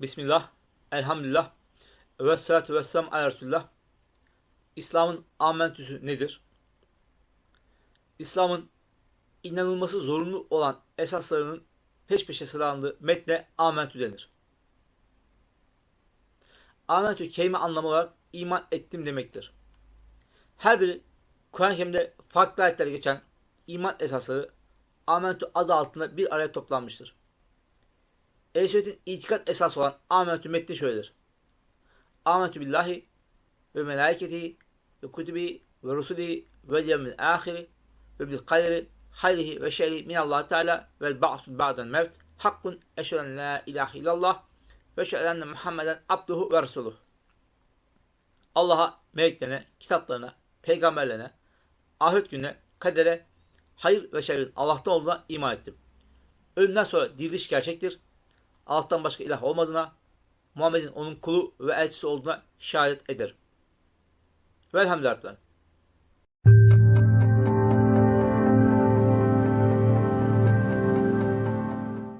Bismillah, elhamdülillah, ve salatu ve selam ala Resulullah. İslam'ın amentüsü nedir? İslam'ın inanılması zorunlu olan esaslarının peş peşe sıralandığı metne amentü denir. Amentü kelime anlamı olarak iman ettim demektir. Her biri Kur'an-ı Kerim'de farklı ayetlerde geçen iman esasları amentü adı altında bir araya toplanmıştır. Ehl-i itikat esası olan amentü metni şöyledir. Amentü billahi ve melaiketihi ve kutubihi ve rusulihi ve yevmil ahiri ve bil kaderi hayrihi ve şerrihi minallah teala vel ba'su ba'den mevt hakkun eşheden la ilahe illallah ve eşheden Muhammeden abduhu ve resuluh. Allah'a, meleklerine, kitaplarına, peygamberlerine, ahiret gününe, kadere, hayır ve şerrin Allah'tan olduğuna iman ettim. Ölümden sonra diriliş gerçektir. Allah'tan başka ilah olmadığına, Muhammed'in onun kulu ve elçisi olduğuna şehadet ederim. Velhamdülillah.